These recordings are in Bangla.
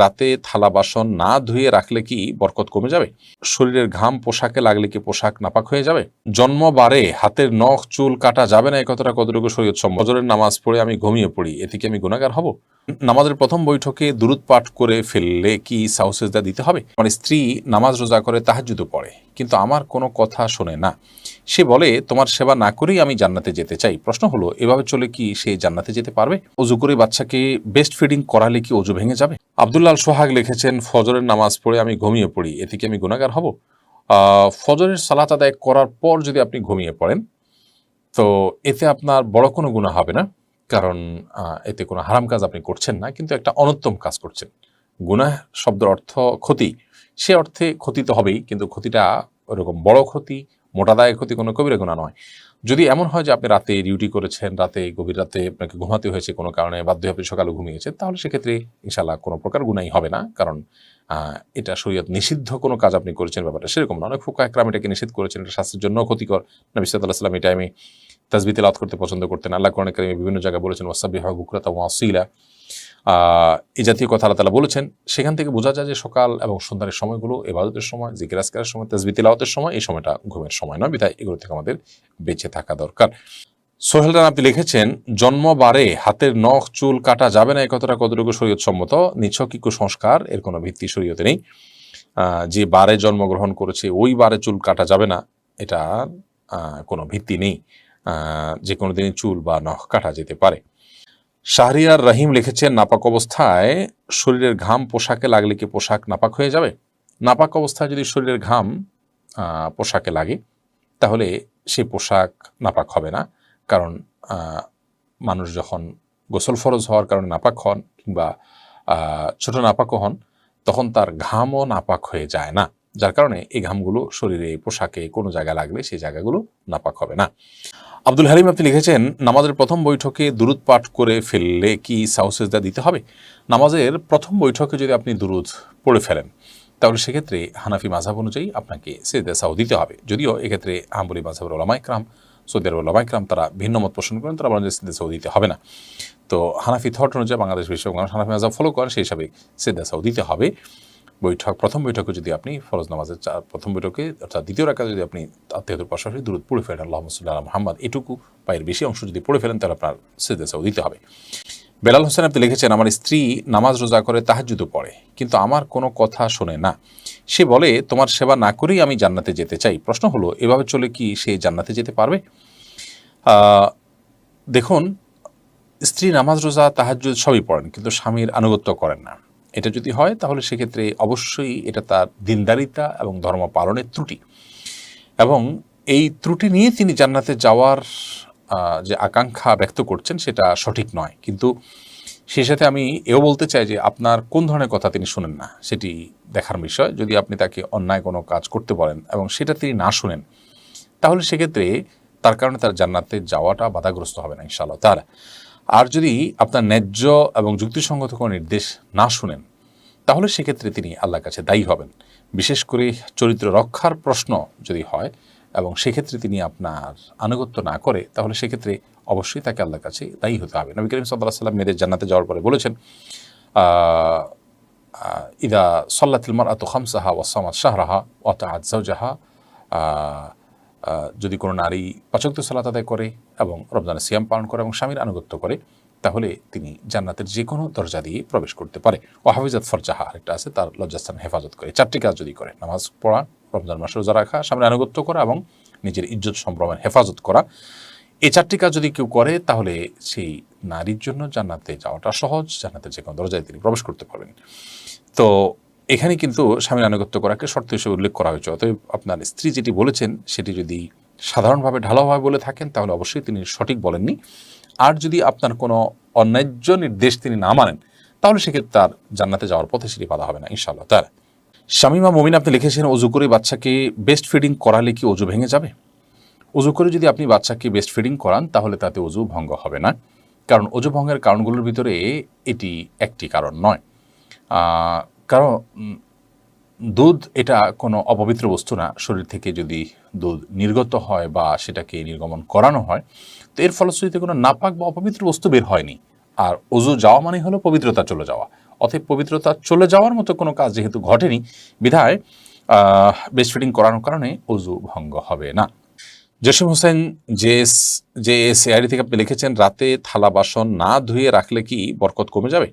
রাতে থালা বাসন না ধুয়ে রাখলে কি বরকত কমে যাবে? শরীরের ঘাম পোশাকে লাগলে কি পোশাক নাপাক হয়ে যাবে? জন্মবারে হাতের নখ, চুল কাটা যাবে না এই কথাটা কতটুকু শরীয়ত সম্মত? নামাজ পড়ে আমি ঘুমিয়ে পড়ি এতে কি আমি গুণাগার হব? নামাজের প্রথম বৈঠকে দূরত পাঠ করে ফেললে কি সাউসেজদা দিতে হবে? আমার স্ত্রী নামাজ রোজা করে তাহাজুদও পড়ে, কিন্তু আমার কোনো কথা শোনে না। সে বলে, তোমার সেবা না করেই আমি জান্নাতে যেতে চাই। প্রশ্ন হলো, এভাবে চলে কি সে জান্নাতে যেতে পারবে? অজু করে বাচ্চাকে বেস্ট ফিডিং করালে কি অজু ভেঙে যাবে? আবদুল্লাল সোহাগ লিখেছেন, ফজরের নামাজ পড়ে আমি ঘুমিয়ে পড়ি এতে কি আমি গুণাগার হব? ফজরের সালাত আদায় করার পর যদি আপনি ঘুমিয়ে পড়েন, তো এতে আপনার বড় কোনো গুণা হবে না, কারণ এতে কোনো হারাম কাজ আপনি করছেন না, কিন্তু একটা অনুত্তম কাজ করছেন। গুনাহ শব্দের অর্থ ক্ষতি। সে অর্থে ক্ষতি তো হবেই, কিন্তু ক্ষতিটা ওরকম বড় ক্ষতি মোটাদায়ক ক্ষতি কোনো কবিরা গুণা নয়। যদি এমন হয় যে আপনি রাতে ডিউটি করেছেন, রাতে গভীর রাতে আপনাকে ঘুমাতে হয়েছে কোনো কারণে, বাধ্য হয়ে আপনি সকালে ঘুমিয়েছেন, তাহলে সেক্ষেত্রে ইনশাল্লাহ কোনো প্রকার গুণাই হবে না। কারণ এটা শরীয়ত নিষিদ্ধ কোনো কাজ আপনি করেছেন ব্যাপারটা সেরকম না। অনেক ফুকা একরাম এটাকে নিষিদ্ধ করেছেন, এটা স্বাস্থ্যের জন্য ক্ষতিকর। নবী সাল্লাহ সাল্লাম এই টাইমে তাজবিতে লাভ করতে পছন্দ করতেন। আল্লাহ কোরআন বিভিন্ন জায়গায় বলেছেন ওয়াসাবি হক বুকরাতা ওয়াসিলা এই জাতীয় কথা আল্লাহ তালা বলেছেন, সেখান থেকে বোঝা যায় যে সকাল এবং সন্ধ্যার সময়গুলো এবাদতের সময় জিকির আজকারের সময় তাজবি তেলাওয়াতের সময়, এই সময়টা ঘুমের সময় নয়, বিধায় এগুলো থেকে আমাদের বেঁচে থাকা দরকার। সোহেল রান আপনি লিখেছেন, জন্মবারে হাতের নখ, চুল কাটা যাবে না এই কথাটা কতটুকু শরীয়ত সম্মত নিছক কি কুসংস্কার এর কোনো ভিত্তি শরীয়তে নেই। যে বারে জন্মগ্রহণ করেছে, ওই বারে চুল কাটা যাবে না, এটা কোনো ভিত্তি নেই। যে কোনো দিনই চুল বা নখ কাটা যেতে পারে। শাহরিয়ার রহিম লিখেছেন, নাপাক অবস্থায় শরীরের ঘাম পোশাকে লাগলে কি পোশাক নাপাক হয়ে যাবে? নাপাক অবস্থায় যদি শরীরের ঘাম পোশাকে লাগে, তাহলে সেই পোশাক নাপাক হবে না। কারণ মানুষ যখন গোসল ফরজ হওয়ার কারণে নাপাক হন কিংবা ছোট নাপাকও হন, তখন তার ঘামও নাপাক হয়ে যায় না। যার কারণে এই ঘামগুলো শরীরে পোশাকে কোনো জায়গায় লাগলে সেই জায়গাগুলো নাপাক হবে না। আব্দুল হালিম আপনি লিখেছেন, নামাজের প্রথম বৈঠকে দুরুদ পাঠ করে ফেললে কি সাউসেজদা দিতে হবে? নামাজের প্রথম বৈঠকে যদি আপনি দুরুদ পড়ে ফেলেন, তাহলে সেক্ষেত্রে হানাফি মাঝাব অনুযায়ী আপনাকে সেদা সাউ দিতে হবে। যদিও এক্ষেত্রে আম্বুলি মাঝাবের ওলামাইকরাম সৌদি আরব ওলামাইকরাম তারা ভিন্ন মত পোষণ করেন, তারা বলেন যে সেদা সাউ দিতে হবে না। তো হানাফি থট অনুযায়ী বাংলাদেশ বিশ্ব হানাফি মাঝাব ফলো করেন, সেই হিসাবে সেদা সাউ দিতে হবে। বৈঠক, প্রথম বৈঠকে যদি আপনি ফরজ নামাজের প্রথম বৈঠকে, অর্থাৎ দ্বিতীয় রাখা যদি আপনি আত্মীয়তার পাশাপাশি দূরত পড়ে ফেলেন আল্লাহ সাল্লাহ মোহাম্মদ, এটুকু পায়ের বেশি অংশ যদি পড়ে ফেলেন, তাহলে আপনার সেদা দিতে হবে। বেলাল হোসেন আপনি লিখেছেন, আমার স্ত্রী নামাজ রোজা করে তাহাজুদও পড়ে, কিন্তু আমার কোনো কথা শোনে না। সে বলে, তোমার সেবা না করেই আমি জান্নাতে যেতে চাই। প্রশ্ন হলো, এভাবে চলে কি সে জান্নাতে যেতে পারবে? দেখুন, স্ত্রী নামাজ রোজা তাহাজুদ সবই পড়েন, কিন্তু স্বামীর আনুগত্য করেন না। এটা যদি হয়, তাহলে সেক্ষেত্রে অবশ্যই এটা তার দিনদারিতা এবং ধর্ম পালনের ত্রুটি। এবং এই ত্রুটি নিয়ে তিনি জান্নাতে যাওয়ার যে আকাঙ্ক্ষা ব্যক্ত করছেন, সেটা সঠিক নয়। কিন্তু সেই সাথে আমি এও বলতে চাই যে, আপনার কোন ধরনের কথা তিনি শুনেন না, সেটি দেখার বিষয়। যদি আপনি তাকে অন্যায় কোনো কাজ করতে বলেন এবং সেটা তিনি না শুনেন, তাহলে সেক্ষেত্রে তার কারণে তার জান্নাতে যাওয়াটা বাধাগ্রস্ত হবে না, ইনশাআল্লাহ। তার আর যদি আপনার ন্যায্য এবং যুক্তিসঙ্গত কোনো নির্দেশ না শুনেন, তাহলে সেক্ষেত্রে তিনি আল্লাহর কাছে দায়ী হবেন। বিশেষ করে চরিত্র রক্ষার প্রশ্ন যদি হয় এবং সেক্ষেত্রে তিনি আপনার আনুগত্য না করে, তাহলে সেক্ষেত্রে অবশ্যই তাকে আল্লাহর কাছে দায়ী হতে হবে। নবী করিম সাল্লাহ সাল্লাম মেয়েদের জান্নাতে যাওয়ার পরে বলেছেন ইদা সল্লাতিল মার আত খামসাহা ওয়াসামাত শাহরাহা ওয়াতা আজাহা যদি কোনো নারী পাচক্ত সালাত আদায় করে এবং রমজানের সিয়াম পালন করে এবং স্বামীর আনুগত্য করে, তাহলে তিনি জান্নাতের যে কোনো দরজা দিয়ে প্রবেশ করতে পারে। ও হাফিজাত ফরজাহা আরেকটা আছে, তার লজ্জাস্থান হেফাজত করে। চারটি কাজ যদি করে, নামাজ পড়া, রমজান মাসে রোজা রাখা, স্বামীর আনুগত্য করা এবং নিজের ইজ্জত সম্ভ্রমের হেফাজত করা। এই চারটি কাজ যদি কেউ করে, তাহলে সেই নারীর জন্য জান্নাতে যাওয়াটা সহজ। জান্নাতের যে কোনো দরজায় তিনি প্রবেশ করতে পারবেন। তো এখানে কিন্তু স্বামীর আনুগত্য করাকে শর্ত হিসেবে উল্লেখ করা হয়েছে। অতএব আপনার স্ত্রী যেটি বলেছেন, সেটি যদি সাধারণভাবে ঢালাওভাবে বলে থাকেন, তাহলে অবশ্যই তিনি সঠিক বলেননি। আর যদি আপনার কোনো অন্যায্য নির্দেশ তিনি না মানেন, তাহলে সেক্ষেত্রে তার জান্নাতে যাওয়ার পথে সেটি বাধা হবে না, ইনশাআল্লাহ। তার শামিমা মমিন, আপনি লিখেছেন অজু করে বাচ্চাকে বেস্ট ফিডিং করালে কি অজু ভেঙে যাবে? অজু করে যদি আপনি বাচ্চাকে বেস্ট ফিডিং করান, তাহলে তাতে অজু ভঙ্গ হবে না। কারণ অজু ভঙ্গের কারণগুলোর ভিতরে এটি একটি কারণ নয়। কারণ, দুধ এটা কোনো অপবিত্র বস্তু না। শরীর থেকে যদি দুধ নির্গত হয় বা সেটাকে নির্গমন করানো হয়, তো এর ফলশ্রুতিতে কোনো নাপাক বা অপবিত্র বস্তু বের হয়নি। আর অজু যাওয়া মানে হলো পবিত্রতা চলে যাওয়া। অতএব পবিত্রতা চলে যাওয়ার মতো কোনো কাজ যেহেতু ঘটেনি, বিধায় বেস্ট ফিটিং করানোর কারণে অজু ভঙ্গ হবে না। জসিম হোসেন যে যে সিআইডি থেকে আপনি লিখেছেন, রাতে থালা বাসন না ধুয়ে রাখলে কি বরকত কমে যাবে?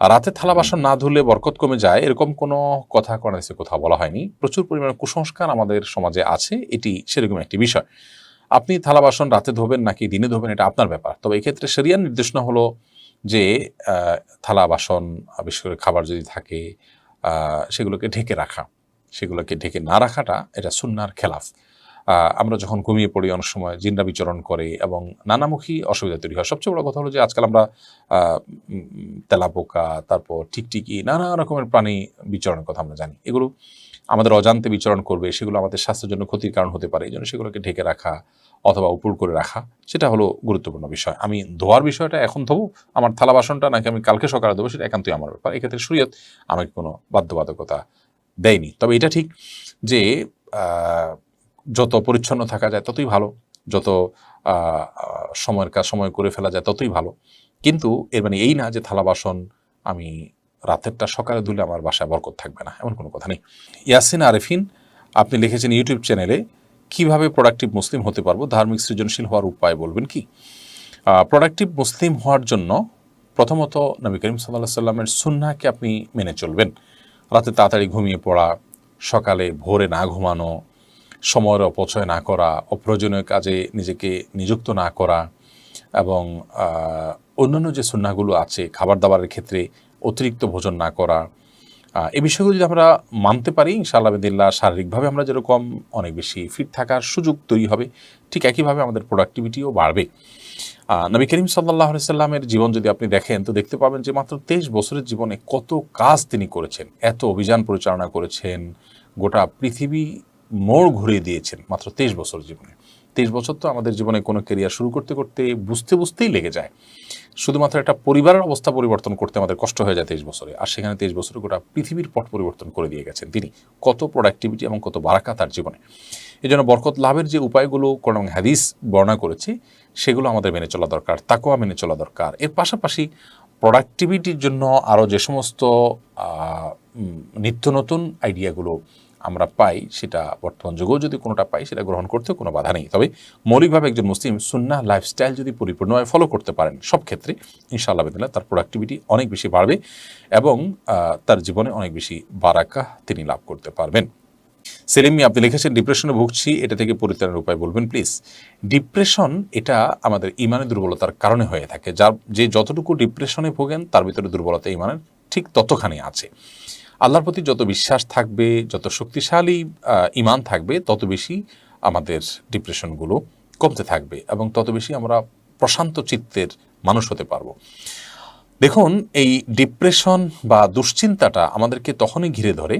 রাতে থালা বাসন না ধুলে বরকত কমে যায়, এরকম কোনো কথা কনাসে কোথাও বলা হয়নি। প্রচুর পরিমাণে কুসংস্কার আমাদের সমাজে আছে, এটি সেরকম একটি বিষয়। আপনি থালা বাসন রাতে ধোবেন নাকি দিনে ধোবেন, এটা আপনার ব্যাপার। তবে এক্ষেত্রে সেরিয়ার নির্দেশনা হলো যে থালা বাসন বিশেষ করে খাবার যদি থাকে সেগুলোকে ঢেকে রাখা। সেগুলোকে ঢেকে না রাখাটা এটা সুন্নার খেলাফ। আমরা যখন ঘুমিয়ে পড়ি অনেক সময় জিনরা বিচরণ করে এবং নানামুখী অসুবিধা তৈরি হয়। সবচেয়ে বড় কথা হলো যে আজকাল আমরা তেলাপোকা, তারপর টিকটিকি নানা রকমের প্রাণী বিচরণের কথা আমরা জানি। এগুলো আমাদের অজান্তে বিচরণ করবে, সেগুলো আমাদের স্বাস্থ্যের জন্য ক্ষতির কারণ হতে পারে, এই জন্য সেগুলোকে ঢেকে রাখা অথবা উপর করে রাখা, সেটা হলো গুরুত্বপূর্ণ বিষয়। আমি ধোয়ার বিষয়টা এখন ধোবো, আমার থালা বাসনটা নাকি আমি কালকে সকালে দেবো সেটা একান্তই আমার ব্যাপার। এক্ষেত্রে শরীয়ত আমাকে কোনো বাধ্যবাধকতা দেয়নি। তবে এটা ঠিক যে যত পরিচ্ছন্ন থাকা যায় ততই ভালো, যত সময়ের কাজ, সময় করে ফেলা যায় ততই ভালো। কিন্তু এর মানে এই না যে থালা বাসন আমি রাতেরটা সকালে ধুলে আমার বাসায় বরকত থাকবে না, এমন কোনো কথা নেই। ইয়াসিন আরেফিন, আপনি লিখেছেন ইউটিউব চ্যানেলে কীভাবে প্রোডাক্টিভ মুসলিম হতে পারব, ধার্মিক সৃজনশীল হওয়ার উপায় বলবেন কি? প্রোডাক্টিভ মুসলিম হওয়ার জন্য প্রথমত নবী করিম সাল্লাহ সাল্লামের সুন্নাকে আপনি মেনে চলবেন। রাতে তাড়াতাড়ি ঘুমিয়ে পড়া, সকালে ভোরে না ঘুমানো সময়ের অপচয় না করা, অপ্রয়োজনীয় কাজে নিজেকে নিযুক্ত না করা এবং অন্যান্য যে সুন্নাগুলো আছে খাবার দাবারের ক্ষেত্রে অতিরিক্ত ভোজন না করা এই বিষয়গুলো যদি আমরা মানতে পারি, ইনশাআল্লাহ বিদিল্লা শারীরিকভাবে আমরা যেরকম অনেক বেশি ফিট থাকার সুযোগ তৈরি হবে, ঠিক একইভাবে আমাদের প্রোডাক্টিভিটিও বাড়বে। নবী করিম সাল্লাহ সাল্লামের জীবন যদি আপনি দেখেন, তো দেখতে পাবেন যে মাত্র তেইশ বছরের জীবনে কত কাজ তিনি করেছেন। এত অভিযান পরিচালনা করেছেন, গোটা পৃথিবী মোড় ঘুরিয়ে দিয়েছেন মাত্র তেইশ বছর জীবনে। তেইশ বছর তো আমাদের জীবনে কোনো কেরিয়ার শুরু করতে করতে বুঝতে বুঝতেই লেগে যায়। শুধুমাত্র একটা পরিবারের অবস্থা পরিবর্তন করতে আমাদের কষ্ট হয়ে যায় তেইশ বছরে। আর সেখানে তেইশ বছরে গোটা পৃথিবীর পট পরিবর্তন করে দিয়ে গেছেন তিনি। কত প্রোডাক্টিভিটি এবং কত বারাকা তার জীবনে। এই জন্য বরকত লাভের যে উপায়গুলো এবং হাদিস বর্ণনা করেছে, সেগুলো আমাদের মেনে চলা দরকার তাকেও মেনে চলা দরকার। এর পাশাপাশি প্রোডাক্টিভিটির জন্য আরও যে সমস্ত নিত্য নতুন আইডিয়াগুলো আমরা পাই, সেটা বর্তমান যুগেও যদি কোনোটা পাই, সেটা গ্রহণ করতে কোনো বাধা নেই। তবে মৌলিকভাবে একজন মুসলিম সুন্না লাইফস্টাইল যদি পরিপূর্ণভাবে ফলো করতে পারেন সব ক্ষেত্রে, ইনশাআল্লাহ তার প্রোডাক্টিভিটি অনেক বেশি বাড়বে এবং তার জীবনে অনেক বেশি বারাকা তিনি লাভ করতে পারবেন। সেলিম, আপনি লিখেছেন ডিপ্রেশনে ভুগছি, এটা থেকে পরিত্রাণের উপায় বলবেন প্লিজ ডিপ্রেশন এটা আমাদের ইমানের দুর্বলতার কারণে হয়ে থাকে। যার, যে যতটুকু ডিপ্রেশনে ভোগেন, তার ভিতরে দুর্বলতা ইমানের ঠিক ততখানি আছে। আল্লাহর প্রতি যত বিশ্বাস থাকবে, যত শক্তিশালী ইমান থাকবে, তত বেশি আমাদের ডিপ্রেশনগুলো কমতে থাকবে এবং তত বেশি আমরা প্রশান্ত চিত্তের মানুষ হতে পারব। দেখুন, এই ডিপ্রেশন বা দুশ্চিন্তাটা আমাদেরকে তখনই ঘিরে ধরে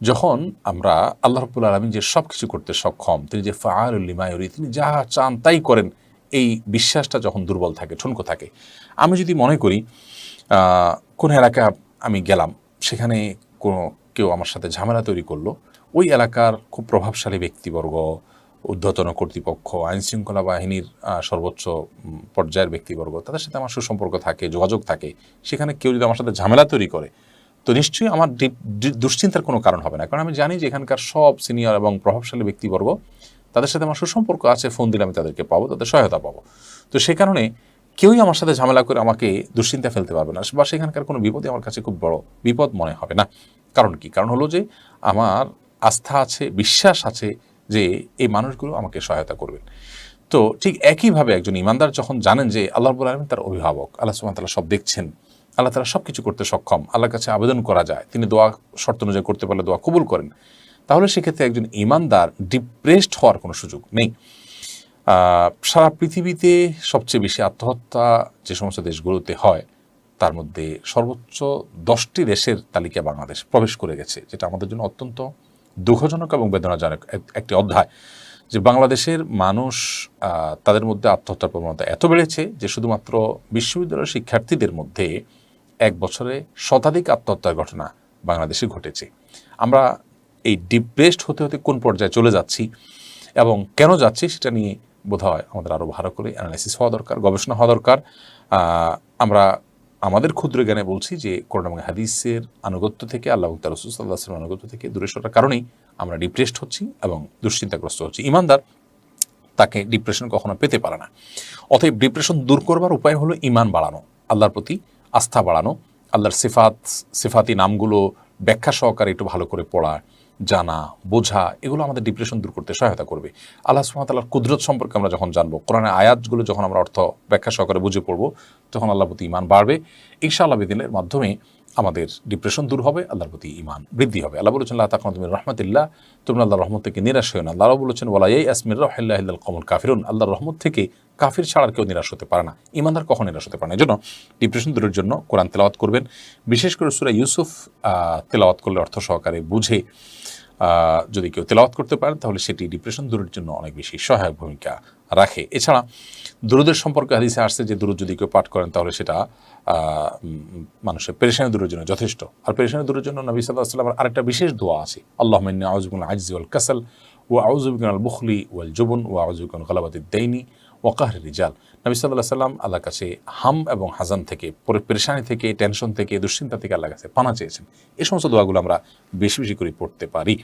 যখন আমরা আল্লাহ রব্বুল আলমিন যে সব কিছু করতে সক্ষম, তিনি যে ফায়ারুল্লিমায়ুরি তিনি যা চান তাই করেন, এই বিশ্বাসটা যখন দুর্বল থাকে, ঠুনকো থাকে। আমি যদি মনে করি কোন এলাকা আমি গেলাম, সেখানে কোনো কেউ আমার সাথে ঝামেলা তৈরি করল, ওই এলাকার খুব প্রভাবশালী ব্যক্তিবর্গ, ঊর্ধ্বতন কর্তৃপক্ষ আইন শৃঙ্খলা বাহিনীর সর্বোচ্চ পর্যায়ের ব্যক্তিবর্গ, তাদের সাথে আমার সুসম্পর্ক থাকে, যোগাযোগ থাকে। সেখানে কেউ যদি আমার সাথে ঝামেলা তৈরি করে, তো নিশ্চয়ই আমার দুশ্চিন্তার কোনো কারণ হবে না। কারণ আমি জানি যে এখানকার সব সিনিয়র এবং প্রভাবশালী ব্যক্তিবর্গ, তাদের সাথে আমার সুসম্পর্ক আছে, ফোন দিলে আমি তাদেরকে পাবো, তাদের সহায়তা পাবো। তো সে কারণে কেউই আমার সাথে ঝামেলা করে আমাকে দুশ্চিন্তা ফেলতে পারবে না, বা সেখানকার কোনো বিপদই আমার কাছে খুব বড় বিপদ মনে হবে না। কারণ কি? কারণ হলো যে আমার আস্থা আছে, বিশ্বাস আছে যে এই মানুষগুলো আমাকে সহায়তা করবেন। তো ঠিক একইভাবে একজন ইমানদার যখন জানেন যে আল্লাহ রব্বুল আলমিন তার অভিভাবক, আল্লাহ ওয়া তাআলা সব দেখছেন, আল্লাহ তালা সব কিছু করতে সক্ষম, আল্লাহর কাছে আবেদন করা যায়, তিনি দোয়া, শর্ত অনুযায়ী করতে পারলে দোয়া কবুল করেন, তাহলে সেক্ষেত্রে একজন ইমানদার ডিপ্রেসড হওয়ার কোনো সুযোগ নেই। সারা পৃথিবীতে সবচেয়ে বেশি আত্মহত্যা যে সমস্ত দেশগুলোতে হয়, তার মধ্যে সর্বোচ্চ দশটি দেশের তালিকায় বাংলাদেশ প্রবেশ করে গেছে, যেটা আমাদের জন্য অত্যন্ত দুঃখজনক এবং বেদনাজনক এক- একটি অধ্যায়। যে বাংলাদেশের মানুষ তাদের মধ্যে আত্মহত্যার প্রবণতা এত বেড়েছে যে শুধুমাত্র বিশ্ববিদ্যালয়ের শিক্ষার্থীদের মধ্যে এক বছরে শতাধিক আত্মহত্যার ঘটনা বাংলাদেশে ঘটেছে। আমরা এই ডিপ্রেসড হতে হতে কোন পর্যায়ে চলে যাচ্ছি এবং কেন যাচ্ছি সেটা নিয়ে বোধহয় আমাদের আরও ভালো করে অ্যানালাইসিস হওয়া দরকার, গবেষণা হওয়া দরকার। আমরা আমাদের ক্ষুদ্র জ্ঞানে বলছি যে করোনা এবং হাদিসের আনুগত্য থেকে, আল্লাহ তার রসুল্লাহামের আনুগত্য থেকে দূরে সরার কারণেই আমরা ডিপ্রেসড হচ্ছি এবং দুশ্চিন্তাগ্রস্ত হচ্ছি। ইমানদার তাকে ডিপ্রেশন কখনো পেতে পারে না। অতএব ডিপ্রেশন দূর করবার উপায় হলো ইমান বাড়ানো, আল্লাহর প্রতি আস্থা বাড়ানো, আল্লাহর সিফাত, সিফাতি নামগুলো ব্যাখ্যা সহকারে একটু ভালো করে পড়া জানা, বোঝা, এগুলো আমাদের ডিপ্রেশন দূর করতে সহায়তা করবে। আল্লাহ সুমতাল্লাহর কুদরত সম্পর্কে আমরা যখন জানব কোরআনের আয়াতগুলো যখন আমরা অর্থ ব্যাখ্যা সহকারে বুঝে পড়ব, তখন আল্লাহর প্রতি ইমান বাড়বে। ইনশাআল্লাহ বিদিনের মাধ্যমে আমাদের ডিপ্রেশন দূর হবে, আল্লাহর প্রতি ইমান বৃদ্ধি হবে। আল্লাহ বলেছেন আল্লাহ তাকন তুমি রহমতুল্লাহ। তোমরা আল্লাহর রহমত থেকে নিরাশ হয়ে না। আল্লাহ বলেছেন ওলাই আসমির রহিল্লাহ কমল কাফিরুন। আল্লাহর রহমত থেকে কাফির ছাড়ার কেউ নিরাশ হতে পারে না। ইমানদার কখন নিরাশ হতে পারে না। জন্য ডিপ্রেশন দূরের জন্য কোরআন তেলাওয়াত করবেন। বিশেষ করে সুরা ইউসুফ তেলাওয়াত করলে অর্থ সহকারে বুঝে যদি কেউ তেলাওয়াত করতে পারেন, তাহলে সেটি ডিপ্রেশন দূরের জন্য অনেক বেশি সহায়ক ভূমিকা রাখে। এছাড়া, দুরুদের সম্পর্কে হাদিসে আসছে যে দুরুদ যদি কেউ পাঠ করেন, তাহলে সেটা মানুষের পেরেশানি দূরের জন্য যথেষ্ট। আর পেরেশানি দূরের জন্য নবী সাল্লাহ সাল্লামের আরেকটা বিশেষ দোয়া আছে আল্লাহ মিন্নি আউজুবিন আজিজ ওয়াল কাসাল ও আউজুবিন আল বুখলি ওয়াল জুবন ও আউজুবিন গালাবাতি দেইনি ওয়াকাহ রিজাল। নবী সাল্লাহ সাল্লাম আল্লাহর কাছে হাম এবং হাজান থেকে, পরে পেরেশানি থেকে, টেনশন থেকে, দুশ্চিন্তা থেকে আল্লাহর কাছে পানা চেয়েছেন। এই সমস্ত দোয়াগুলো আমরা বেশি বেশি করে পড়তে পারি।